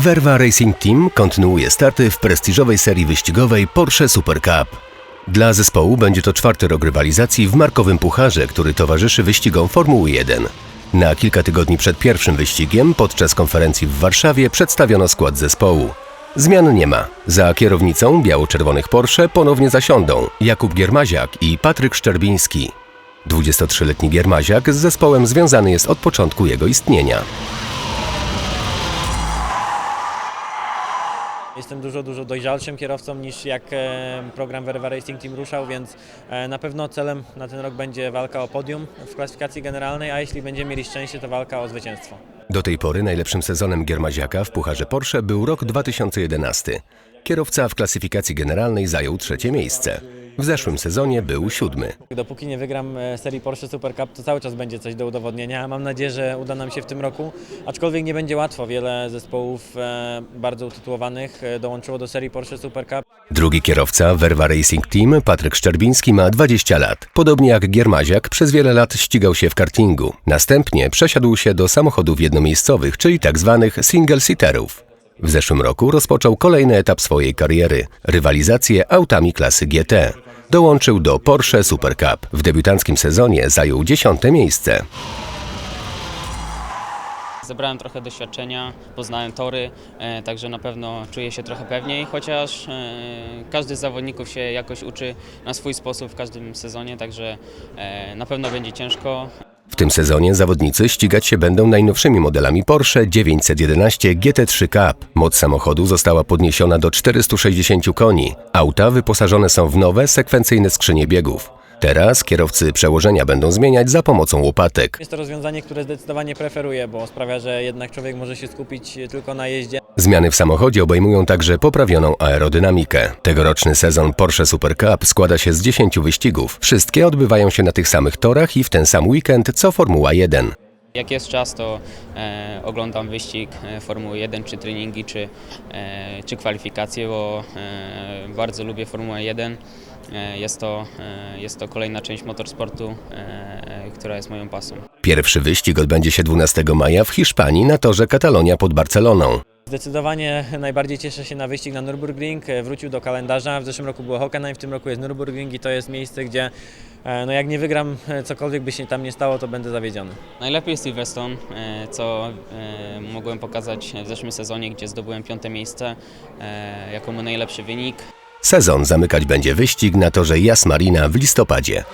Verva Racing Team kontynuuje starty w prestiżowej serii wyścigowej Porsche Super Cup. Dla zespołu będzie to czwarty rok rywalizacji w markowym pucharze, który towarzyszy wyścigom Formuły 1. Na kilka tygodni przed pierwszym wyścigiem, podczas konferencji w Warszawie, przedstawiono skład zespołu. Zmian nie ma. Za kierownicą biało-czerwonych Porsche ponownie zasiądą Jakub Giermaziak i Patryk Szczerbiński. 23-letni Giermaziak z zespołem związany jest od początku jego istnienia. Jestem dużo, dużo dojrzalszym kierowcą niż jak e, program Verva Racing Team ruszał, więc e, na pewno celem na ten rok będzie walka o podium w klasyfikacji generalnej, a jeśli będziemy mieli szczęście, to walka o zwycięstwo. Do tej pory najlepszym sezonem Giermaziaka w Pucharze Porsche był rok 2011. Kierowca w klasyfikacji generalnej zajął trzecie miejsce. W zeszłym sezonie był siódmy. Dopóki nie wygram e, serii Porsche Super Cup, to cały czas będzie coś do udowodnienia. Mam nadzieję, że uda nam się w tym roku, aczkolwiek nie będzie łatwo. Wiele zespołów e, bardzo utytułowanych e, dołączyło do serii Porsche Super Cup. Drugi kierowca Verva Racing Team, Patryk Szczerbiński, ma 20 lat. Podobnie jak Giermaziak, przez wiele lat ścigał się w kartingu. Następnie przesiadł się do samochodów jednomiejscowych, czyli tzw. single-seaterów. W zeszłym roku rozpoczął kolejny etap swojej kariery rywalizację autami klasy GT. Dołączył do Porsche Super Cup. W debiutanckim sezonie zajął dziesiąte miejsce. Zebrałem trochę doświadczenia, poznałem tory, e, także na pewno czuję się trochę pewniej, chociaż e, każdy z zawodników się jakoś uczy na swój sposób w każdym sezonie, także e, na pewno będzie ciężko. W tym sezonie zawodnicy ścigać się będą najnowszymi modelami Porsche 911 GT3 Cup. Moc samochodu została podniesiona do 460 koni. Auta wyposażone są w nowe, sekwencyjne skrzynie biegów. Teraz kierowcy przełożenia będą zmieniać za pomocą łopatek. Jest to rozwiązanie, które zdecydowanie preferuję, bo sprawia, że jednak człowiek może się skupić tylko na jeździe, Zmiany w samochodzie obejmują także poprawioną aerodynamikę. Tegoroczny sezon Porsche Super Cup składa się z 10 wyścigów. Wszystkie odbywają się na tych samych torach i w ten sam weekend co Formuła 1. Jak jest czas, to e, oglądam wyścig e, Formuły 1, czy treningi, czy, e, czy kwalifikacje, bo e, bardzo lubię Formułę 1. E, jest, to, e, jest to kolejna część motorsportu, która jest moją pasją. Pierwszy wyścig odbędzie się 12 maja w Hiszpanii na torze Katalonia pod Barceloną. Zdecydowanie najbardziej cieszę się na wyścig na Nürburgring. E, Wrócił do kalendarza. W zeszłym roku było Hockenheim, w tym roku jest Nürburgring i to jest miejsce, gdzie e, no jak nie wygram, e, cokolwiek by się tam nie stało, to będę zawiedziony. Najlepiej jest Silverstone, co mogłem pokazać w zeszłym sezonie, gdzie zdobyłem piąte miejsce jako mój najlepszy wynik. Sezon zamykać będzie wyścig na torze Jas Marina w listopadzie.